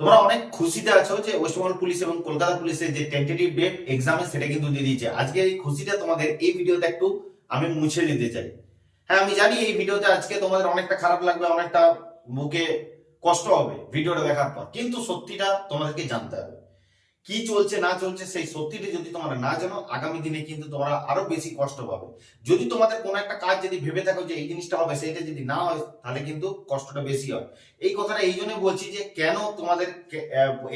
তোমরা অনেক খুশিতে আছো যে ওয়েস্টবেঙ্গল পুলিশ এবং কলকাতা পুলিশের যে টেন্টেটিভ ডেট এক্সামে সেটা কিন্তু দিয়ে দিয়েছে। আজকে এই খুশিটা তোমাদের এই ভিডিওতে একটু আমি মুছে নিতে চাই। হ্যাঁ আমি জানি এই ভিডিওতে আজকে তোমাদের অনেকটা খারাপ লাগবে, অনেকটা বুকে কষ্ট হবে ভিডিওটা দেখার পর। কিন্তু সত্যিটা তোমাদেরকে জানতে হবে। কি চলছে, না চলছে, সেই সত্যিটা যদি তোমরা না জানো, আগামী দিনে কিন্তু তোমরা আরও বেশি কষ্ট পাবে। যদি তোমাদের কোনো একটা কাজ যদি ভেবে থাকো যে এই জিনিসটা হবে, সেইটা যদি না হয়, তাহলে কিন্তু কষ্টটা বেশি হয় এই কথাটা এই জন্য বলছি যে কেন তোমাদের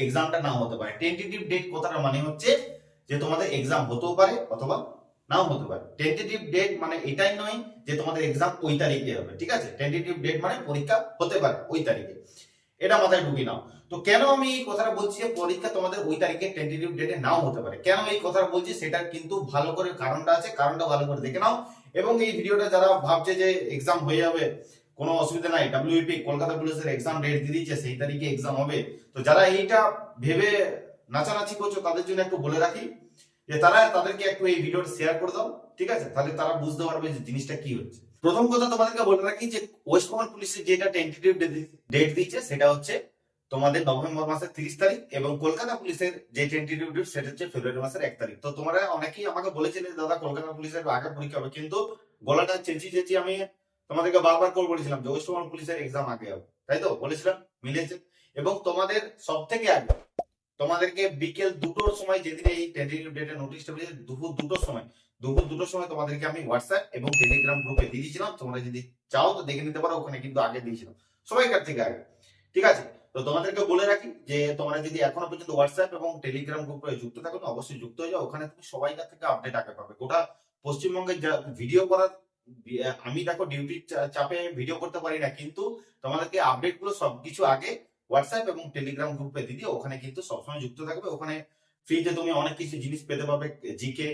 এক্সামটা না হতে পারে। টেন্টেটিভ ডেট কথাটা মানে হচ্ছে যে তোমাদের এক্সাম হতেও পারে অথবা নাও হতে পারে। টেন্টেটিভ ডেট মানে এটাই নয় যে তোমাদের এক্সাম ওই তারিখে হবে, ঠিক আছে? টেন্টেটিভ ডেট মানে পরীক্ষা হতে পারে ওই তারিখে। এটা মাথায় ঢুকি নাও। তো কেন আমি এই কথাটা বলছি যে পরীক্ষা তোমাদের ওই তারিখে টেন্টেটিভ ডেটে নাও হতে পারে? কেন এই কথাটা বলছি? সেটা কিন্তু ভালো করে কারণটা আছে, কারণটা ভালো করে দেখে নাও। এবং এই ভিডিওটা যারা ভাবছে যে এক্সাম হয়ে যাবে, কোনো অসুবিধা নাই ডাব্লিউপি কলকাতা পুলিশের এক্সাম ডেট দিয়ে দিচ্ছে সেই তারিখে এক্সাম হবে। তো যারা এইটা ভেবে নাচানাচি করছ, তাদের জন্য একটু বলে রাখি যে তারা, তাদেরকে একটু এই ভিডিওটা শেয়ার করে দাও, ঠিক আছে? তাহলে তারা বুঝতে পারবে যে জিনিসটা কি হচ্ছে। প্রথম কথা তোমাদেরকে বলে রাখি যে ওয়েস্ট বেঙ্গল পুলিশের যেটা টেন্টেটিভ ডেট দিচ্ছে সেটা হচ্ছে তোমাদের নভেম্বর মাসের তিরিশ তারিখ এবং কলকাতা পুলিশের যে টেন্টেটিভ ডেট সেটা হচ্ছে ফেব্রুয়ারি মাসের এক তারিখ। তো তোমরা অনেকেই আমাকে বলেছিলে দাদা, কলকাতা পুলিশের আগে পরীক্ষা হবে। কিন্তু গলাটা চেঁচি চেঁচি আমি তোমাদেরকে বারবার কল বলেছিলাম যে ওয়েস্ট বেঙ্গল পুলিশের এক্সাম আগে হবে। তাই তো? বলেছিলাম, মিলেছে। এবং তোমাদের সব থেকে আগে, তোমাদেরকে বিকেল দুটোর সময় যেদিন এই টেন্টেটিভ ডেটের নোটিশটা বেরিয়েছে, দুপুর দুটোর সময়, দুপুর দুটোর সময় তোমাদেরকে আমি হোয়াটসঅ্যাপ এবং টেলিগ্রাম গ্রুপে দিয়ে দিয়েছিলাম। তোমরা যদি চাও তো দেখে নিতে পারো, ওখানে কিন্তু আগে দিয়েছিলাম। সবাইকার থেকে আগে। ঠিক আছে? তো তোমাদেরকে বলে রাখি যে তোমরা যদি এখনও পর্যন্ত হোয়াটসঅ্যাপ এবং টেলিগ্রাম গ্রুপে যুক্ত থাকো, তো অবশ্যই যুক্ত হয়ে যাও। ওখানে তুমি সবাইকার থেকে আপডেট আগে পাবে। গোটা পশ্চিমবঙ্গের ভিডিও করার আমি দেখো ডিউটির চাপে ভিডিও করতে পারি না, কিন্তু তোমাদেরকে আপডেটগুলো সবকিছু আগে হোয়াটসঅ্যাপ এবং টেলিগ্রাম গ্রুপে দিদি। ওখানে কিন্তু সবসময় যুক্ত থাকবে। ওখানে ফ্রিতে তুমি অনেক কিছু জিনিস পেতে পারবে জিকে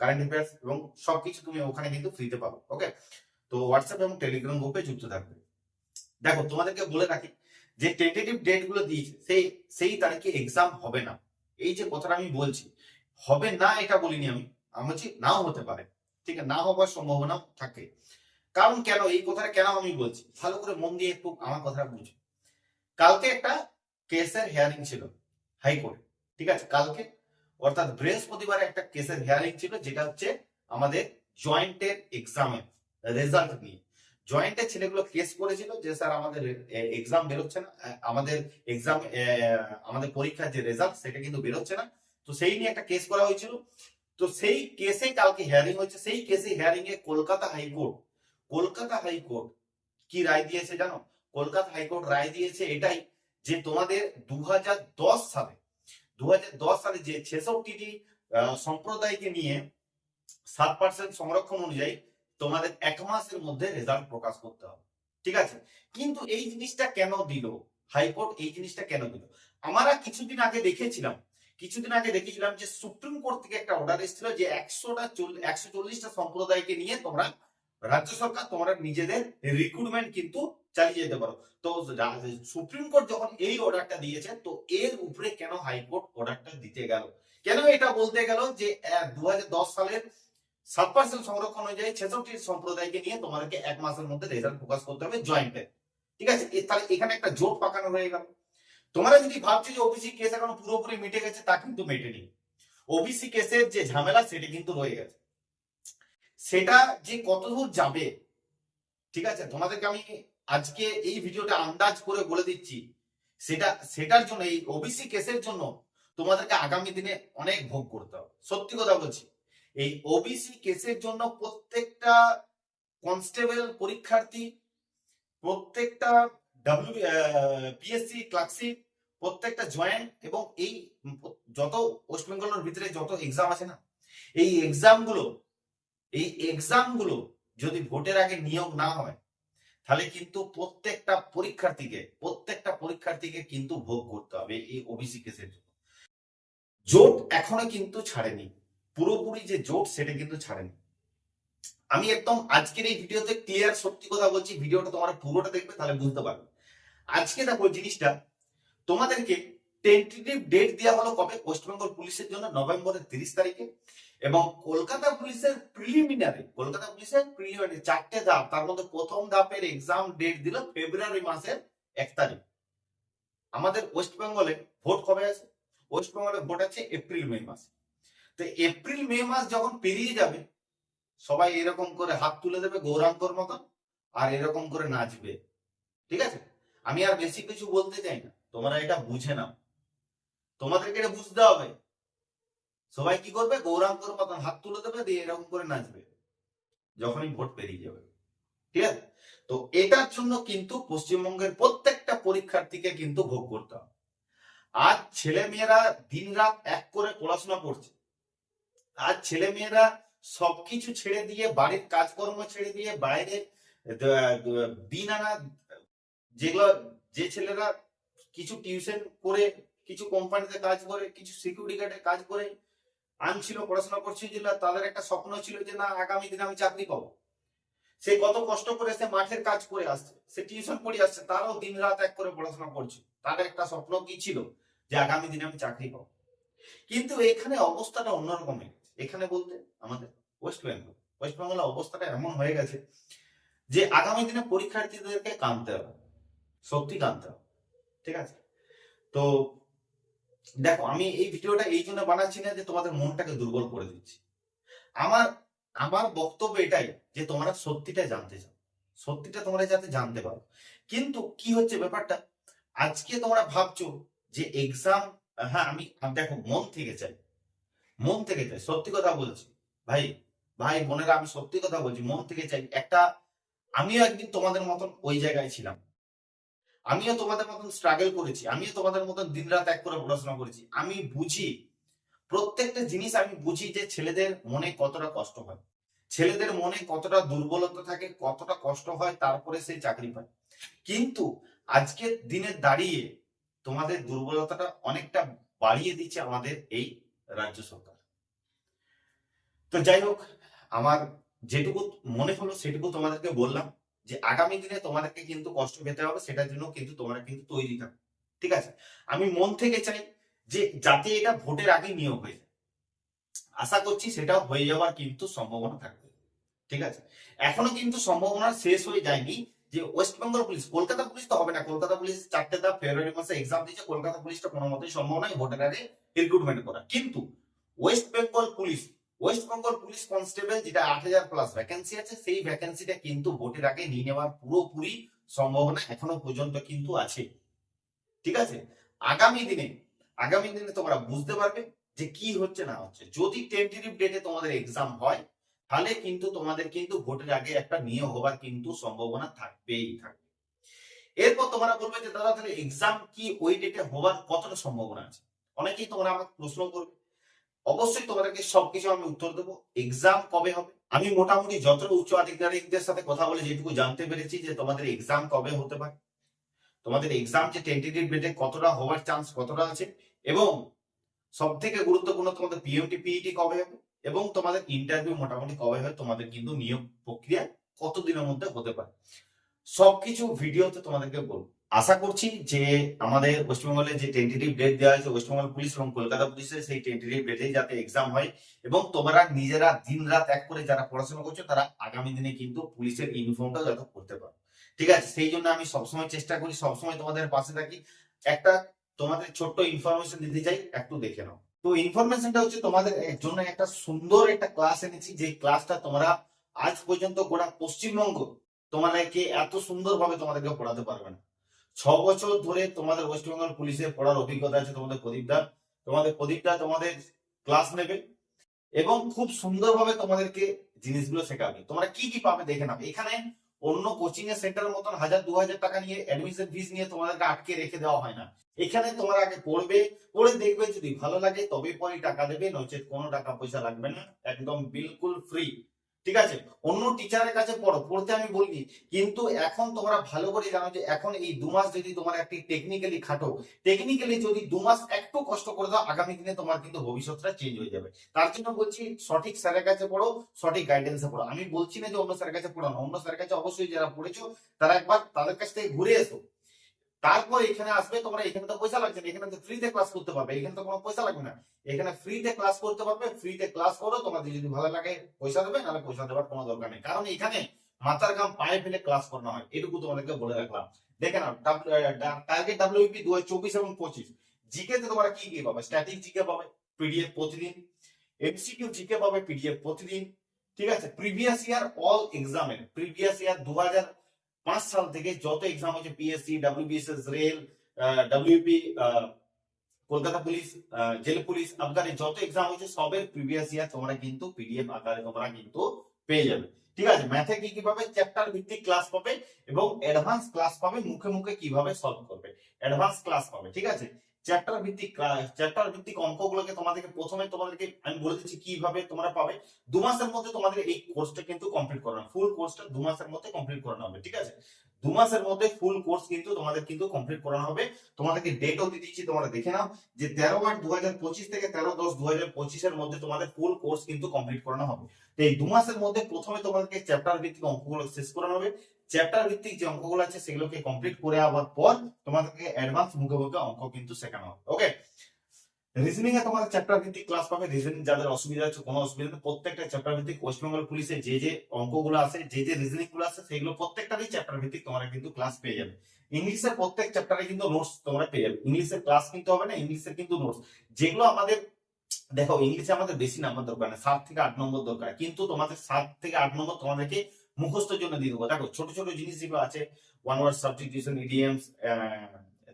কারেন্ট অ্যাফেয়ার্স এবং সবকিছু তুমি ওখানে কিন্তু ফ্রিতে পাবে। ওকে তো হোয়াটসঅ্যাপ এবং টেলিগ্রাম গ্রুপে যুক্ত থাকবে। দেখো, তোমাদেরকে বলে রাখি যে টেন্টেটিভ ডেটগুলো দিয়েছে, সেই সেই তারিখে এক্সাম হবে না? এই যে কথাটা আমি বলছি, হবে না এটা বলিনি আমি। আমি বলছি, নাও হতে পারে। ঠিক আছে, না হবার সম্ভাবনা থাকে। কারণ কেন? এই কথাটা কেন আমি বলছি? ভালো করে মন দিয়ে একটু আমার কথাটা বুঝো। কালকে একটা কেসের হিয়ারিং ছিল হাইকোর্টে। ঠিক আছে, কালকে। অর্থাৎ বৃহস্পতিবার একটা কেসের হিয়ারিং ছিল, যেটা হচ্ছে আমাদের জয়েন্টের এক্সামের রেজাল্ট নিয়ে। জয়েন্টের ছেলেগুলো কেস করেছিল যে, স্যার, আমাদের এক্সাম বেরোচ্ছে না। আমাদের এক্সাম আমাদের পরীক্ষার যে রেজাল্ট সেটা কিন্তু বেরোচ্ছে না। তো সেই নিয়ে একটা কেস করা হয়েছিল। তো সেই কেসে কালকে হিয়ারিং হচ্ছে সেই কেসে হিয়ারিং এ Kolkata high court Kolkata high court কি রায় দিয়েছে জানো? কলকাতা হাইকোর্ট রায় দিয়েছে এটাই যে, তোমাদের দু হাজার দশ সালে দু হাজার দশ সালে যে ছেষট্টিটি সম্প্রদায়কে নিয়ে সাত পার্সেন্ট সংরক্ষণ অনুযায়ী তোমাদের এক মাসের মধ্যে রেজাল্ট প্রকাশ করতে হবে। ঠিক আছে? কিন্তু এই জিনিসটা কেন দিল? হাইকোর্ট এই জিনিসটা কেন দিল? আমরা কিছুদিন আগে দেখেছিলাম, কিছুদিন আগে দেখেছিলাম যে সুপ্রিম কোর্ট থেকে একটা অর্ডার এসেছিল যে একশোটা একশো চল্লিশটা সম্প্রদায়কে নিয়ে তোমরা রাজ্য সরকার তোমরা নিজেদের রিক্রুটমেন্ট কিন্তু চালিয়ে যেতে পারো। তো সুপ্রিম কোর্ট যখন এই অর্ডারটা দিয়েছে, তো এর উপরে কেন হাইকোর্ট অর্ডারটা দিতে গেল? কেন এটা বলতে গেল যে দু হাজার দশ সালের সাত পার্সেন্ট সংরক্ষণ অনুযায়ী ছেষট্টি সম্প্রদায়কে নিয়ে তোমাদেরকে এক মাসের মধ্যে রেজাল্ট করতে হবে জয়েন্টে ঠিক আছে? তাহলে এখানে একটা জোট পাকানো হয়ে গেল। তোমরা যদি ভাবছ যে ওবিসি কেস এখন পুরোপুরি মিটে গেছে, তা কিন্তু মেটেনি। ওবিসি কেসের যে ঝামেলা, সেটা কিন্তু রয়ে গেছে। সেটা যে কতদূর যাবে, ঠিক আছে? তোমাদেরকে আমি আজকে এই ভিডিওটা আন্দাজ করে বলে দিচ্ছি। সেটা, সেটার জন্য, এই ওবিসি কেসের জন্য তোমাদেরকে আগামী দিনে অনেক ভোগ করতে হবে। সত্যি কথা বলছি। এই ওবিসি কেসের জন্য প্রত্যেকটা কনস্টেবল, পরীক্ষার্থী, প্রত্যেকটা ডাব্লিউ পিএসসি ক্লার্কশিপ, প্রত্যেকটা জয়েন্ট এবং এই যত ওয়েস্ট বেঙ্গলের ভিতরে যত এক্সাম আছে না, এই এক্সামগুলো এই এক্সামগুলো যদি ভোটের আগে নিয়োগ না হয়, তাহলে কিন্তু প্রত্যেকটা পরীক্ষার্থীকে প্রত্যেকটা পরীক্ষার্থীকে কিন্তু ভোগ করতে হবে এই ওবিসি কেসের জন্য। জোট এখনও কিন্তু ছাড়েনি। পুরোপুরি যে জোট, সেটা কিন্তু ছাড়েনি। আমি একদম আজকের এই ভিডিওতে ক্লিয়ার সত্যি কথা বলছি, ভিডিওটা তোমরা পুরোটা দেখবে, তাহলে বুঝতে পারবে। আজকে দেখো জিনিসটা, তোমাদেরকে টেন্টেটিভ ডেট দেওয়া হলো কবে? ওয়েস্ট বেঙ্গল পুলিশের জন্য নভেম্বরের তিরিশ তারিখে এবং কলকাতা পুলিশের প্রিলিমিনারি কলকাতা পুলিশের প্রিলিমিনারি চারটে ধাপ, তার মধ্যে প্রথম ধাপের এক্সাম ডেট দিল ফেব্রুয়ারি মাসের এক তারিখ। আমাদের ওয়েস্ট বেঙ্গলে ভোট কবে আছে? ওয়েস্ট বেঙ্গলে ভোট আছে এপ্রিল মে মাসে। তো এপ্রিল মে মাস যখন পেরিয়ে যাবে, সবাই এরকম করে হাত তুলে দেবে গৌরাঙ্গর মতন আর এরকম করে নাচবে। ঠিক আছে? আমি আর বেশি কিছু বলতে চাই না। তোমরা এটা বুঝে নাও। তোমাদেরকে এটা বুঝতে হবে। সবাই কি করবে? গৌরাঙ্গর মতন হাত তুলে দেবে, দিয়ে এরকম করে নাচবে। যখনই ভোট পেরিয়ে যাবে। ঠিক আছে? তো এটার জন্য কিন্তু পশ্চিমবঙ্গের প্রত্যেকটা পরীক্ষার্থীকে কিন্তু ভোগ করতে হবে। আজ ছেলে মেয়েরা দিন রাত এক করে পড়াশোনা করছে। আজ ছেলে মেয়েরা সবকিছু ছেড়ে দিয়ে, বাড়ির কাজকর্ম ছেড়ে দিয়ে বাইরে দিন আনা, যেগুলো, যে ছেলেরা কিছু টিউশন করে, কিছু কোম্পানিতে কাজ করে, কিছু সিকিউরিটি গার্ডে কাজ করে, আনছিল, পড়াশোনা করছিল, যে তাদের একটা স্বপ্ন ছিল যে না, আগামী দিনে আমি চাকরি পাবো। সে কত কষ্ট করে সে মাঠের কাজ করে আসছে, সে টিউশন পড়ে আসছে, তারাও দিন রাত এক করে পড়াশোনা করছে। তার একটা স্বপ্ন কি ছিল? যে আগামী দিনে আমি চাকরি পাবো। কিন্তু এখানে অবস্থাটা অন্যরকম গেছে এখানে বলতে আমাদের ওয়েস্ট বেঙ্গল ওয়েস্ট বেঙ্গলের অবস্থাটা এমন হয়ে গেছে যে আগামী দিনে পরীক্ষার্থীদেরকে কানতে হবে, সত্যি কানতে হবে, ঠিক আছে? তো দেখো, আমি এই ভিডিওটা এই জন্য বানাচ্ছি না যে তোমাদের মনটাকে দুর্বল করে দিচ্ছি। আমার আমার বক্তব্য এটাই যে তোমরা সত্যিটা জানতে চাও, সত্যিটা তোমরা যাতে জানতে পারো। কিন্তু কি হচ্ছে ব্যাপারটা? আজকে তোমরা ভাবছ যে এক্সাম হ্যাঁ আমি দেখো, মন থেকে চাই। মন থেকে চাই, সত্যি কথা বলছি। ভাই ভাই, বোনেরা, আমি সত্যি কথা বলছি, মন থেকে চাই। একটা, আমিও একদিন তোমাদের মতন ওই জায়গায় ছিলাম। আমিও তোমাদের মতন স্ট্রাগল করেছি, আমিও তোমাদের মতন দিনরাত এক করে পড়াশোনা করেছি। আমি বুঝি, প্রত্যেকটা জিনিস আমি বুঝি যে ছেলেদের মনে কতটা কষ্ট হয়। ছেলেদের মনে কতটা দুর্বলতা থাকে, কতটা কষ্ট হয়, তারপরে সেই চাকরি পায়। কিন্তু আজকের দিনে দাঁড়িয়ে তোমাদের দুর্বলতাটা অনেকটা বাড়িয়ে দিচ্ছে আমাদের এই রাজ্য সরকার। তো যাই হোক, আমার যেটুকু মনে হলো সেটুকু তোমাদেরকে বললাম যে আগামী দিনে তোমাদেরকে কিন্তু কষ্ট পেতে হবে, সেটার জন্য কিন্তু তোমরা কিন্তু তৈরি থাকো। ঠিক আছে? আমি মন থেকে চাই যে যাতে এটা ভোটের আগে নিয়োগ হয়ে যায়। আশা করছি সেটা হয়ে যাওয়ার কিন্তু সম্ভাবনা থাকবে। ঠিক আছে? এখনও কিন্তু সম্ভাবনা শেষ হয়ে যায়নি। যে West Bengal police, Kolkata police তো হবে না। কলকাতা পুলিশ চারটে দা ফেব্রুয়ারি মাসে এক্সাম দিয়েছে, কলকাতা পুলিশটা কোনো মতেই সম্ভব নয় ভোটের আগে রিক্রুটমেন্ট করা। কিন্তু West Bengal police, West Bengal police constable যেটা আট হাজার প্লাস ভ্যাকেন্সি আছে, সেই ভ্যাকেন্সিটা কিন্তু ভোটের আগে নিয়ে নেওয়ার পুরোপুরি সম্ভাবনা এখনও পর্যন্ত কিন্তু আছে। ঠিক আছে? আগামী দিনে আগামী দিনে তোমরা বুঝতে পারবে যে কি হচ্ছে না হচ্ছে। যদি টেন্টেটিভ ডেটে তোমাদের এক্সাম হয় তাহলে কিন্তু তোমাদের কিন্তু ভোটের আগে একটা নিয়োগ হবার কিন্তু সম্ভাবনা থাকবেই থাকবে। এরপর তোমরা বলবে যে, দাদা, তাহলে এক্সাম কি ওই ডেটে হবার কতটা সম্ভাবনা আছে? অনেকেই তোমরা আমাকে প্রশ্ন করবে। অবশ্যই তোমাদেরকে সবকিছু আমি উত্তর দেবো। এক্সাম কবে হবে? আমি মোটামুটি যতটা উচ্চ আধিকারিকদের সাথে কথা বলে যেটুকু জানতে পেরেছি যে, তোমাদের এক্সাম কবে হতে পারে। তোমাদের এক্সাম যে টেন্টেটিভ ডেটে কতটা হওয়ার চান্স কতটা আছে এবং সব থেকে গুরুত্বপূর্ণ তোমাদের পিএমটি পিইটি কবে হবে? এবং তোমাদের ইন্টারভিউ মোটামুটি কবে হয় তোমাদের কিন্তু নিয়োগ প্রক্রিয়া কতদিনের মধ্যে হতে পারে। সবকিছু ভিডিওতে তোমাদেরকে বলব। আশা করছি যে আমাদের পশ্চিমবঙ্গলে যে টেন্টেটিভ ডেট দেওয়া হয়েছে ওয়েস্টবেঙ্গল পুলিশ এবং কলকাতা পুলিশের সেই টেন্টেটিভ ডেটেই যাতে এক্সাম হয় এবং তোমরা নিজেরা দিন রাত এক করে যারা পড়াশোনা করছ, তারা আগামী দিনে কিন্তু পুলিশের ইউনিফর্মটা যাতে করতে পারো। ঠিক আছে? সেই জন্য আমি সবসময় চেষ্টা করি, সবসময় তোমাদের পাশে থাকি। একটা তোমাদের ছোট্ট ইনফরমেশন দিতে চাই, একটু দেখে নাও। তো ইনফরমেশনটা হচ্ছে তোমাদের জন্য একটা সুন্দর একটা ক্লাস এনেছি, যে ক্লাসটা তোমরা আজ পর্যন্ত গোটা পশ্চিমবঙ্গ তোমাদেরকে এত সুন্দরভাবে তোমাদেরকে পড়াতে পারবে না। ছ বছর ধরে তোমাদের ওয়েস্ট বেঙ্গল পুলিশের পড়ার অভিজ্ঞতা আছে তোমাদের প্রদীপদা তোমাদের প্রদীপদা তোমাদের ক্লাস নেবে এবং খুব সুন্দরভাবে তোমাদেরকে জিনিসগুলো শেখাবে। তোমরা কি কি পাবে দেখে নাও। এখানে অন্য কোচিং এর সেন্টারের মতন হাজার, দু হাজার টাকা নিয়ে অ্যাডমিশন ফিস নিয়ে তোমাদেরকে আটকে রেখে দেওয়া হয় না। এখানে তোমরা আগে পড়বে, পড়ে দেখবে যদি ভালো লাগে তবে পরে টাকা দেবে, নচেত কোনো টাকা পয়সা লাগবে না, একদম বিলকুল ফ্রি ঠিক আছে? অন্য টিচারের কাছে পড়ো, পড়তে আমি বলিনি। কিন্তু এখন তোমরা ভালো করে জানো যে এখন এই দু মাস যদি তোমার একটি টেকনিক্যালি খাটো টেকনিক্যালি যদি দু মাস একটু কষ্ট করে দাও, আগামী দিনে তোমার কিন্তু ভবিষ্যৎটা চেঞ্জ হয়ে যাবে। তার জন্য বলছি, সঠিক স্যারের কাছে পড়ো, সঠিক গাইডেন্সে পড়ো। আমি বলছি না যে অন্য স্যারের কাছে পড়ো না, অন্য স্যারের কাছে অবশ্যই যারা পড়েছো, তারা একবার তাদের কাছ থেকে ঘুরে এসো। তারপর এখানে আসবে, তোমরা এখানে তো পয়সা লাগছে না, এখানে তো ফ্রিতে ক্লাস করতে পারবে, এখানে তো কোনো পয়সা লাগবে না। এখানে ফ্রিতে ক্লাস করতে পারবে ফ্রিতে ক্লাস করো, তোমাদের যদি ভালো লাগে পয়সা দেবে, নাহলে পয়সা দেওয়ার কোনো দরকার নেই। কারণ এখানে মাথার গাম পায়ে ফেলে ক্লাস করানো হয়, এটুকু তোমাদেরকে বলে রাখলাম। দেখে নাও টার্গেট ডাব্লিউপি দু হাজার চব্বিশ এবং পঁচিশ। জিকে তে তোমরা কি কি পাবে? স্ট্যাটিক জিকে পাবে পিডিএফ প্রতিদিন। এমসিকিউ জিকে পাবে পিডিএফ প্রতিদিন। ঠিক আছে? প্রিভিয়াস ইয়ার অল এক্সামের প্রিভিয়াস ইয়ার দু হাজার পাঁচ সাল থেকে যত এক্সাম হচ্ছে PSC WBSS rail WP Kolkata police jail police আফগানে যত এক্সাম হচ্ছে, সবের প্রিভিয়াস ইয়ার তোমরা কিন্তু পিডিএফ আকারে তোমরা কিন্তু পেয়ে যাবে। ঠিক আছে? ম্যাথে কি কীভাবে চ্যাপ্টার ভিত্তিক ক্লাস পাবে এবং অ্যাডভান্স ক্লাস পাবে, মুখে মুখে কীভাবে সলভ করবে? অ্যাডভান্স ক্লাস পাবে, ঠিক আছে? চ্যাপ্টার ভিত্তিক চ্যাপ্টার ভিত্তিক অঙ্কগুলোকে তোমাদেরকে প্রথমে তোমাদেরকে আমি বলে দিচ্ছি কীভাবে তোমরা পাবে। দু মাসের মধ্যে তোমাদের এই কোর্সটা কিন্তু কমপ্লিট করানো ফুল কোর্সটা দু মাসের মধ্যে কমপ্লিট করানো হবে, ঠিক আছে? দু মাসের মধ্যে ফুল কোর্স কিন্তু তোমাদের কিন্তু কমপ্লিট করানো হবে। তোমাদেরকে ডেটও দিয়ে দিচ্ছি, তোমরা দেখে নাও যে তেরো আট দু হাজার পঁচিশ থেকে তেরো দশ দু হাজার পঁচিশের মধ্যে তোমাদের ফুল কোর্স কিন্তু কমপ্লিট করানো হবে। তো এই দু মাসের মধ্যে প্রথমে তোমাদেরকে চ্যাপ্টার ভিত্তিক অঙ্কগুলো শেষ করানো হবে। চ্যাপ্টার ভিত্তিক যে অঙ্কগুলো আছে সেগুলোকে কমপ্লিট করে আবার পর তোমাদেরকে অ্যাডভান্স মুখে মুখে অঙ্ক কিন্তু শেখানো হবে। ওকে রিজনিং এ তোমাদের চ্যাপ্টার ভিত্তিক ক্লাস পাবে। রিজনিং যাদের অসুবিধা আছে কোনো অসুবিধা প্রত্যেকটা চ্যাপ্টার ভিত্তিক ওয়েস্ট বেঙ্গল পুলিশে যে যে অঙ্কগুলো আছে যে যে রিজনিংগুলো আছে সেগুলো প্রত্যেকটারই চ্যাপ্টার ভিত্তিক তোমরা কিন্তু ক্লাস পেয়ে যাবে। ইংলিশের প্রত্যেক চ্যাপ্টারে কিন্তু নোটস তোমরা পেয়ে যাবে। ইংলিশের ক্লাস কিন্তু হবে না ইংলিশের কিন্তু নোটস যেগুলো আমাদের দেখো ইংলিশে আমাদের বেশি নাম্বার দরকার না সাত থেকে আট নম্বর দরকার। কিন্তু তোমাদের সাত থেকে আট নম্বর তোমাদেরকে মুখস্থের জন্য দিয়ে দেবো। দেখো ছোট ছোট জিনিস যেগুলো আছে ওয়ান ওয়ার্ড সাবস্টিটিউশন ইডিএমস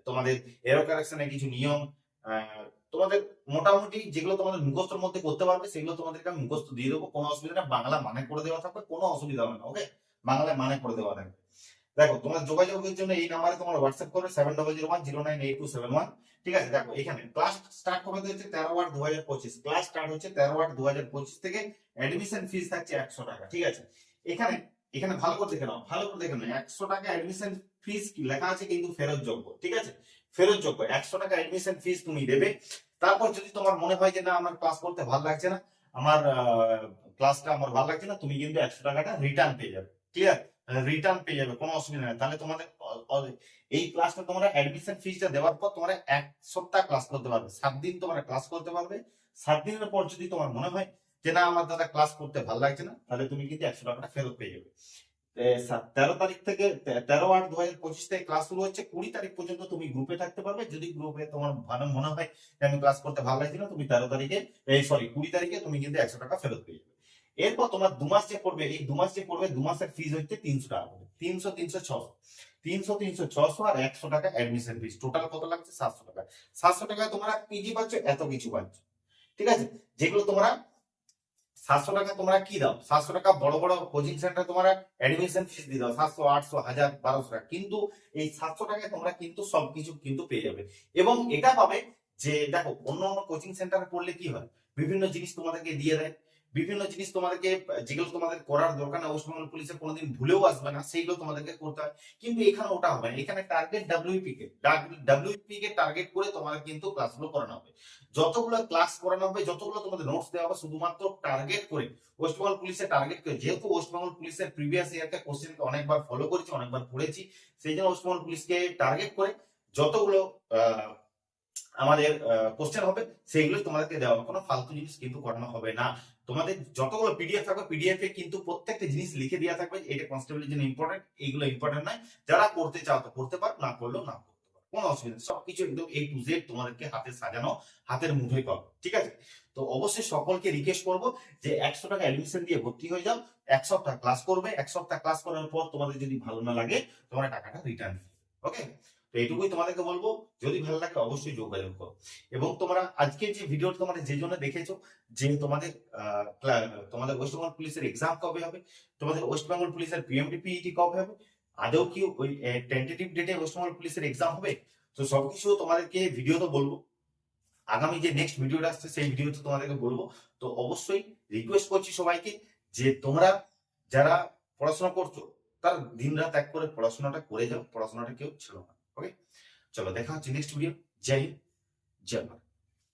তোমাদের এরো কারেকশনের কিছু নিয়ম আহ, তোমাদের মোটামুটি যেগুলো তোমাদের মুখস্থর মধ্যে করতে পারবে, সেগুলো তোমাদেরকে আমি মুখস্থ দিয়ে দেবো। কোনো অসুবিধা না বাংলা মানে করে দেওয়া থাকবে, কোনো অসুবিধা হবে না ওকে বাংলায় মানে করে দেওয়া থাকবে। দেখো, তোমার যোগাযোগের জন্য এই নাম্বারে তোমার হোয়াটসঅ্যাপ করবে seven double zero one zero nine eight two seven one ঠিক আছে? দেখো, এখানে ক্লাস স্টার্ট কবে হচ্ছে তেরো আট দু হাজার পঁচিশ। ক্লাস স্টার্ট হচ্ছে তেরো আট দু হাজার পঁচিশ থেকে অ্যাডমিশন ফিস থাকছে একশো টাকা, ঠিক আছে? এখানে এখানে ভালো করে দেখে নাও, ভালো করে দেখে নাও। একশো টাকা অ্যাডমিশন ফিস লেখা আছে কিন্তু ফেরত যোগ্য, ঠিক আছে? ফেরত যোগ্য। একশো টাকা অ্যাডমিশন ফিস তুমি দেবে। তারপর যদি তোমার মনে হয় যে না, আমার ক্লাস করতে ভালো লাগছে না, আমার ক্লাসটা আমার ভালো লাগছে না, তুমি কিন্তু একশো টাকাটা রিটার্ন পেয়ে যাবে। ক্লিয়ার রিটার্ন পেয়ে যাবে, কোনো অসুবিধা নেই। তাহলে তোমাদের এই ক্লাসটা তোমরা অ্যাডমিশন ফিসটা দেওয়ার পর তোমরা এক সপ্তাহ ক্লাস করতে পারবে। সাত দিন তোমরা ক্লাস করতে পারবে। সাত দিনের পর যদি তোমার মনে হয় যে না, আমার দাদা ক্লাস করতে ভালো লাগছে না, তাহলে তুমি কিন্তু একশো টাকাটা ফেরত পেয়ে যাবে। তেরো তারিখ থেকে তেরো আট দু হাজার পঁচিশ থেকে ক্লাস শুরু হচ্ছে, কুড়ি তারিখ পর্যন্ত তুমি গ্রুপে থাকতে পারবে। যদি গ্রুপে তোমার ভালো মনে হয় যে আমি ক্লাস করতে ভালো লাগছে না, তুমি তেরো তারিখে এই সরি কুড়ি তারিখে তুমি কিন্তু একশো টাকা ফেরত পেয়ে যাবে। এরপর তোমার দু মাস যে পড়বে, এই দু মাস যে পড়বে, দু মাসের ফিজ হচ্ছে তিনশো টাকা করে। তিনশো তিনশো, ছশো। তিনশো তিনশো, ছশো আর একশো টাকা অ্যাডমিশন ফিজ টোটাল কত লাগছে? সাতশো টাকা। সাতশো টাকায় তোমরা পিজি পাচ্ছ, এত কিছু পাচ্ছ। ঠিক আছে? যেগুলো তোমরা সাতশো টাকা তোমরা কি দাও? সাতশো টাকা বড় বড় কোচিং সেন্টার তোমরা অ্যাডমিশন ফিস দিয়ে দাও, সাতশো, আটশো, হাজার, বারোশো টাকা। কিন্তু এই সাতশো টাকায় তোমরা কিন্তু সবকিছু কিন্তু পেয়ে যাবে। এবং এটা পাবে যে, দেখো, অন্য অন্য কোচিং সেন্টারে পড়লে কি হয়? বিভিন্ন জিনিস তোমাদেরকে দিয়ে দেয়। বিভিন্ন জিনিস তোমাদেরকে, যেগুলো তোমাদের করার দরকার না ওয়েস্টবেঙ্গল পুলিশের কোনোদিন ভুলেও আসবে না, সেইগুলো তোমাদেরকে করতে হয়। কিন্তু এখানে ওটা হবে না। এখানে টার্গেট ডাব্লিউপি কে ডাব্লিউপি কে টার্গেট করে তোমাদের কিন্তু ক্লাসগুলো করানো হবে। যতগুলো ক্লাস করানো হবে, যতগুলো তোমাদের নোটস দেওয়া হবে, শুধুমাত্র টার্গেট করে ওয়েস্টবেঙ্গল পুলিশের টার্গেট করে। যেহেতু ওয়েস্টবেঙ্গল পুলিশের প্রিভিয়াস ইয়ারকে কোশ্চেনকে অনেকবার ফলো করেছি, অনেকবার পড়েছি, সেই জন্য ওয়েস্টবেঙ্গল পুলিশকে টার্গেট করে যতগুলো আমাদের কোশ্চেন হবে সেইগুলোই তোমাদেরকে দেওয়া হবে। কোনো ফালতু জিনিস কিন্তু করানো হবে না। তোমাদের যতগুলো পিডিএফ থাকবে পিডিএফ এ কিন্তু প্রত্যেকটা জিনিস লিখে দেওয়া থাকবে। এটা কনস্টেবলের জন্য ইম্পর্টেন্ট এইগুলো ইম্পর্টেন্ট নয়। যারা করতে চাও তো করতে পারো, না করলেও না করতে পারো। কোনো অসুবিধা সবকিছু একদম এ টু জেড তোমাদেরকে হাতে সাজানো, হাতের মুঠোয় পাবে। ঠিক আছে? তো অবশ্যই সকলকে রিকোয়েস্ট করব যে একশো টাকা অ্যাডমিশন দিয়ে ভর্তি হয়ে যাও। এক সপ্তাহ ক্লাস করবে। এক সপ্তাহ ক্লাস করার পর তোমাদের যদি ভালো না লাগে, তোমরা টাকাটা রিটার্ন ওকে তো এইটুকুই তোমাদেরকে বলব, যদি ভালো লাগে অবশ্যই যোগাযোগ করো। এবং তোমরা আজকে যে ভিডিও তোমরা যে জন্য দেখেছ, যে তোমাদের তোমাদের ওয়েস্ট বেঙ্গল পুলিশের এক্সাম কবে হবে, তোমাদের ওয়েস্ট বেঙ্গল পুলিশের পিএমডিপিইটি কবে হবে, আদৌ কি ওই টেন্টেটিভ ডেটে ওয়েস্ট বেঙ্গল পুলিশের এক্সাম হবে, তো সবকিছু তোমাদেরকে ভিডিও তো বলব। আগামী যে নেক্সট ভিডিওটা আসছে, সেই ভিডিওতে তোমাদেরকে বলব। তো অবশ্যই রিকোয়েস্ট করছি সবাইকে যে তোমরা যারা পড়াশোনা করছ, তার দিন রাত এক করে পড়াশোনাটা করে যাও, পড়াশোনাটা কেউ ছিল না। ওকে চলো দেখা হচ্ছে নেক্সট ভিডিও জয় হিন্দ জয় ভারত